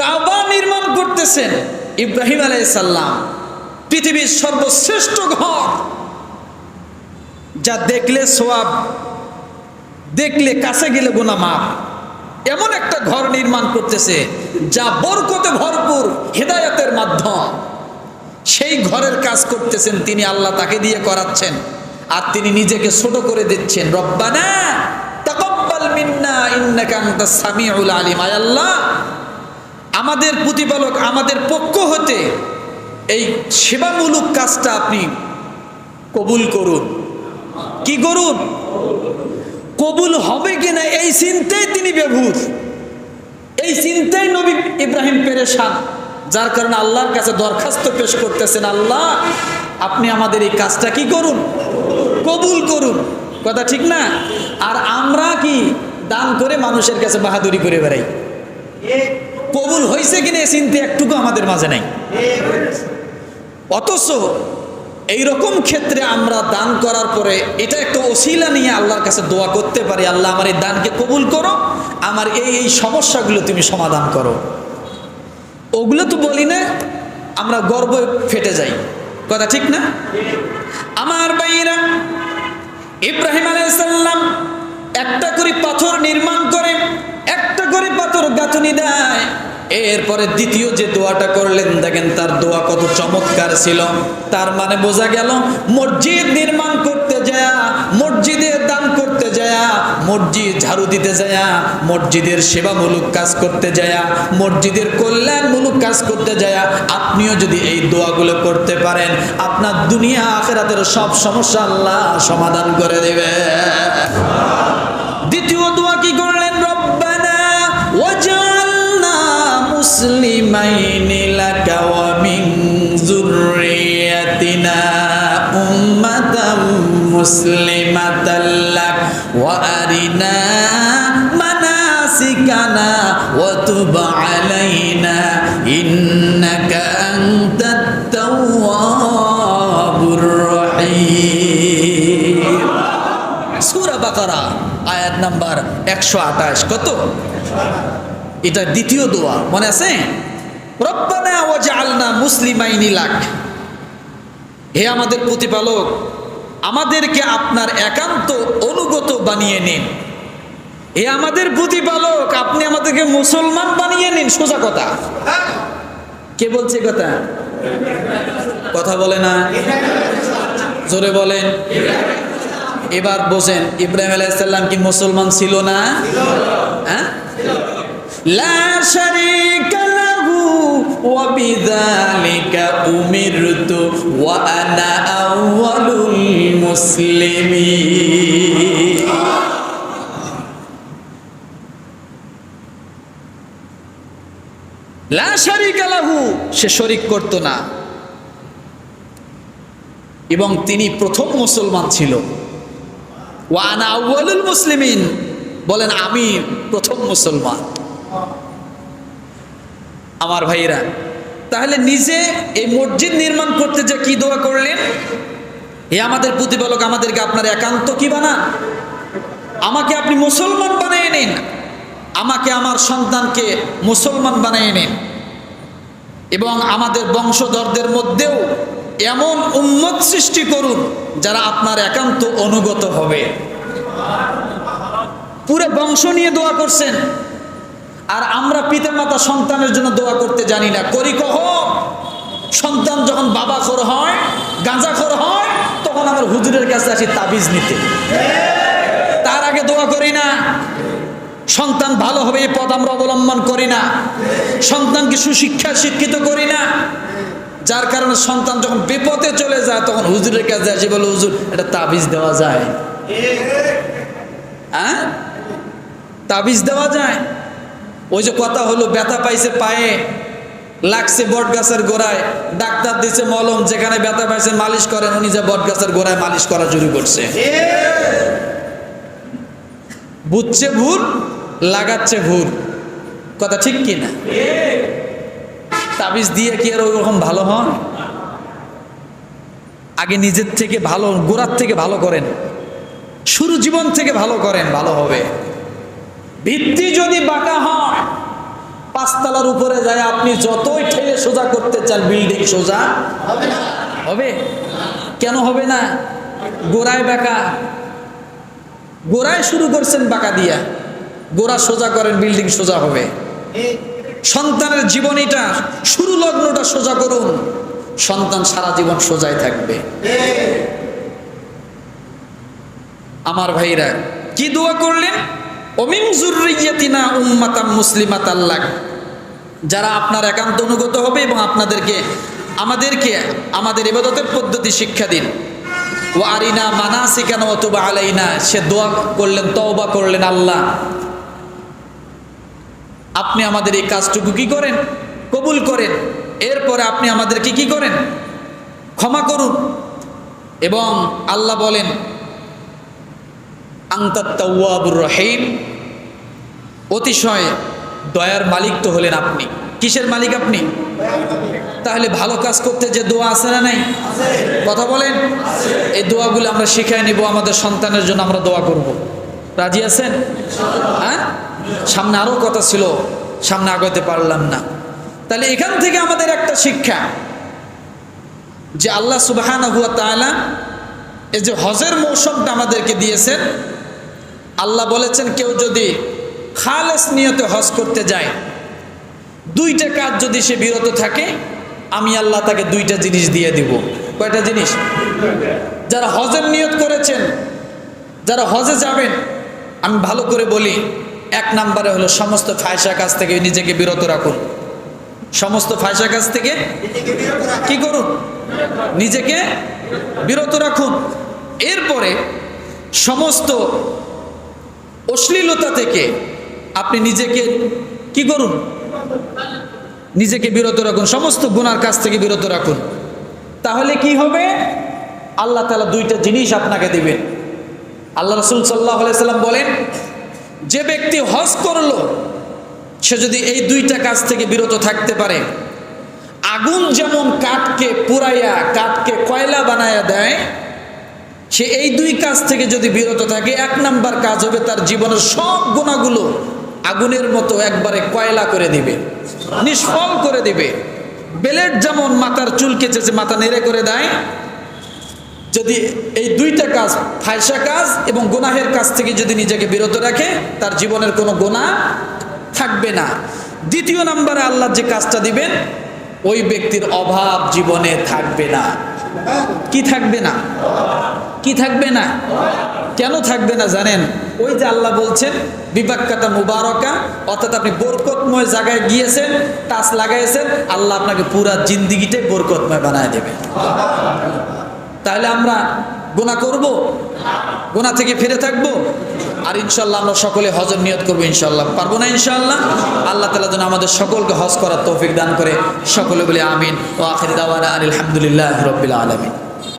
কাবা নির্মাণ করতেছেন ইব্রাহিম আলাইসাল্লাম পৃথিবীর সর্বশ্রেষ্ঠ ঘর। যা দেখলে সোয়াব, দেখলে কাছে গেলে গোনা মাপ এমন একটা ঘর নির্মাণ করতেছে, যা বরকতে ভরপুর হেদায়তের মাধ্যম। সেই ঘরের কাজ করতেছেন তিনি, আল্লাহ তাকে দিয়ে করাচ্ছেন। আর তিনি নিজেকে ছোট করে দিচ্ছেন। রব্বানা তাকাব্বাল মিন্না ইন্নাকা আনতাস সামিউল আলিম। আয় আল্লাহ আমাদের প্রতিপালক, আমাদের পক্ষ হতে এই সেবামূলক কাজটা আপনি কবুল করুন। কি করুন? কবুল হবে কিনা এই চিন্তায় তিনি বেভূর এই চিন্তায় নবী ইব্রাহিম পেরেশান, যার কারণে আল্লাহর কাছে দরখাস্ত পেশ করতেছেন, আল্লাহ, আপনি আমাদের এই কাজটা কি করুন? কবুল করুন। কথা ঠিক না? আর আমরা কি দান করে মানুষের কাছে বাহাদুরি করে বেড়াই? কবুল হয়েছে কিনা এই চিন্তা একটুকু আমাদের মাঝে নাই। অথচ এই রকম ক্ষেত্রে আমরা দান করার পরে এটা একটা ওসিলা নিয়ে আল্লাহর কাছে দোয়া করতে পারি, আল্লাহ আমার এই দানকে কবুল করো, আমার এই এই সমস্যাগুলো তুমি সমাধান করো। ওগুলো তো বলি না, আমরা গর্ব ফেটে যাই। কথা ঠিক না? আমার বাইরা ইব্রাহিম আলাইসাল্লাম একটা করে পাথর নির্মাণ করে করে পাথর গাঁথনি দেয়। এরপরে দ্বিতীয় যে দোয়াটা করলেন, দেখেন তার দোয়া কত চমৎকার ছিল। তার মানে বোঝা গেল, মসজিদ নির্মাণ করতে যায় মসজিদে দান করতে যায়, মসজিদ ঝাড়ু দিতে যায়, মসজিদের সেবামূলক কাজ করতে যায়, মসজিদের কল্যাণমূলক কাজ করতে যায়, আপনিও যদি এই দোয়াগুলো করতে পারেন, আপনার দুনিয়া আখেরাতের সব সমস্যা আল্লাহ সমাধান করে দেবে। যুররিয়াতিনা উম্মাতাম মুসলিমাতাল লাক ওয়া আরিনা মানাসিকানা ওয়া তুব আলাইনা ইন্নাকা আনতাত তাওয়াবুর রহিম সুরা বাকারা আয়াত নাম্বার একশো আঠাশ কত এটা দ্বিতীয় দোয়া, মনে আছে? রব্বানা ওয়াজআলনা মুসলিমাইনি লাক। হে আমাদের প্রতিপালক, আমাদেরকে আপনার একান্ত অনুগত বানিয়ে নিন। হে আমাদের প্রতিপালক, আপনি আমাদেরকে মুসলমান বানিয়ে নিন, সোজা কথা। কে বলছে কথা? কথা বলে না? জোরে বলেন। এবার বোঝেন, ইব্রাহিম আলাইসাল্লাম কি মুসলমান ছিল না? হ্যাঁ? মুসলিমিন। লা সে শরিক করত না। এবং তিনি প্রথম মুসলমান ছিল। ওয়ানা আউয়ালুল মুসলিমিন, বলেন আমি প্রথম মুসলমান। আমার ভাইরা তাহলে নিজে এই মসজিদ নির্মাণ করতে যে কি দোয়া করলেন? এ আমাদের প্রতিপালক, আমাদেরকে আপনার একান্ত কি বানান আমাকে আপনি মুসলমান বানিয়ে নিন। আমাকে আমার সন্তানকে মুসলমান বানিয়ে নিন। এবং আমাদের বংশধরদের মধ্যেও এমন উন্মত সৃষ্টি করুন, যারা আপনার একান্ত অনুগত হবে। পুরো বংশ নিয়ে দোয়া করছেন। আর আমরা পিতা মাতা সন্তানের জন্য দোয়া করতে জানি না। করি কখন সন্তান যখন বাবা খোর হয় গাঁজা খোর হয়, তখন আমার হুজুরের কাছে আসি তাবিজ নিতে। তার আগে দোয়া করি না। সন্তান ভালো হবে এই পথ আমরা অবলম্বন করি না। সন্তানকে সুশিক্ষা শিক্ষিত করি না। যার কারণে সন্তান যখন বিপদে চলে যায়, তখন হুজুরের কাছে আসি, বলে, হুজুর, এটা তাবিজ দেওয়া যায়। হ্যাঁ? তাবিজ দেওয়া যায়? ওই যে কথা হলো, ব্যথা পাইছে পায়ে, লাগছে বট গাছের গোড়ায়। ডাক্তার দিছে মলম, যেখানে ব্যথা পাইছে মালিশ করেন, উনি যে বট গাছের গোড়ায় মালিশ করা শুরু করছে। বুঝছে ভুল? লাগাচ্ছে ভুল। কথা ঠিক কি না? তাবিজ দিয়ে কি আর ওরকম ভালো হন? আগে নিজের থেকে ভালো, গোড়ার থেকে ভালো করেন। শুরু জীবন থেকে ভালো করেন, ভালো হবে। ভিত্তি যদি বাঁকা হয় পাঁচতলার উপরে যায়, আপনি যতই ঠেলে সোজা করতে চান, বিল্ডিং সোজা, হবে? কেন হবে না? গোড়ায় বাঁকা। গোড়ায় শুরু করছেন বাঁকা দিয়া। গোড়া সোজা করেন, বিল্ডিং সোজা হবে। সন্তানের জীবনীটা, শুরু লগ্নটা সোজা করুন। সন্তান সারা জীবন সোজাই থাকবে। আমার ভাইরা, কি দোয়া করলেন? অমিন জুরিয়াতিনা উম্মাতাম মুসলিমাত আল্লাহ যারা আপনার একান্ত অনুগত হবে এবং আপনাদেরকে, আমাদেরকে, আমাদের ইবাদতের পদ্ধতি শিক্ষা দিন। ও আরিনা মানা শিখানো অথবা আলাইনা, সে দোয়া করলেন, তওবা করলেন আল্লাহ। আপনি আমাদের এই কাজটুকু কি করেন? কবুল করেন। এরপরে আপনি আমাদেরকে কি করেন? ক্ষমা করুন। এবং আল্লাহ বলেন আংতাত্তাউয়াবুর রহিম, অতিশয় দয়ার মালিক তো হলেন আপনি। কিসের মালিক আপনি? তাহলে ভালো কাজ করতে যে দোয়া আছে না নাই? কথা বলেন। এই দোয়াগুলো আমরা শিখাই নিব, আমাদের সন্তানের জন্য আমরা দোয়া করব। রাজি আছেন? হ্যাঁ? সামনে আরও কথা ছিল, সামনে আগাতে পারলাম না। তাহলে এখান থেকে আমাদের একটা শিক্ষা, যে আল্লাহ সুবাহান হুয়া তাআলা এই যে হজের মৌসুমটা আমাদেরকে দিয়েছেন। আল্লাহ বলেছেন, কেউ যদি খালেস নিয়তে হজ করতে যায়। দুইটা কাজ যদি সে বিরত থাকে, আমি আল্লাহ তাকে দুইটা জিনিস দিয়ে দিব। কয়টা জিনিস? যারা হজের নিয়ত করেছেন, যারা হজে যাবেন, আমি ভালো করে বলি, এক নম্বরে হলো সমস্ত ফায়সা কাজ থেকে নিজেকে বিরত রাখুন। সমস্ত ফায়সা কাজ থেকে কি করুন? নিজেকে বিরত রাখুন। এরপরে সমস্ত অশ্লীলতা থেকে আপনি নিজেকে কি করুন? নিজেকে বিরত রাখুন। সমস্ত গুনার কাছ থেকে বিরত রাখুন। তাহলে কি হবে? আল্লাহ তালা দুইটা জিনিস আপনাকে দেবেন। আল্লাহ রসুল সাল্লাহ সাল্লাম বলেন, যে ব্যক্তি হজ করল, সে যদি এই দুইটা কাজ থেকে বিরত থাকতে পারে, আগুন যেমন কাঠকে পুরাইয়া, কাঠকে কয়লা বানায়া দেয়, সে এই দুই কাজ থেকে যদি বিরত থাকে, এক নাম্বার কাজ হবে তার জীবনের সব গুণাগুলো আগুনের মতো একবারে কয়লা করে দিবে, নিষ্ফল করে দিবে। বেলেট যেমন মাথার চুল কেচেছে মাথা নেড়ে করে দেয়, যদি এই দুইটা কাজ ফায়সা কাজ এবং গোনাহের কাজ থেকে যদি নিজেকে বিরত রাখে, তার জীবনের কোনো গোনা থাকবে না। দ্বিতীয় নাম্বারে আল্লাহ যে কাজটা দিবেন, ওই ব্যক্তির অভাব জীবনে থাকবে না। কি থাকবে না? কি থাকবে না? কেন থাকবে না জানেন? ওই যে আল্লাহ বলছেন বিবাক্কাতা মুবারকা, অর্থাৎ আপনি বরকতময় জায়গায় গিয়েছেন, টাচ লাগাইছেন, আল্লাহ আপনাকে পুরা জিন্দিগিটাই বরকতময় বানায় দেবে। তাহলে আমরা গোনা করব? গোনা থেকে ফিরে থাকব? আর ইনশাল্লাহ আমরা সকলে হজর নিয়ত করব ইনশাল্লাহ পারব না ইনশাল্লাহ আল্লাহ তালা যেন আমাদের সকলকে হজ করার তৌফিক দান করে, সকলে বলে আমিন। ও আখির দাওয়ানা আলহামদুলিল্লাহ রবিল আলমিন।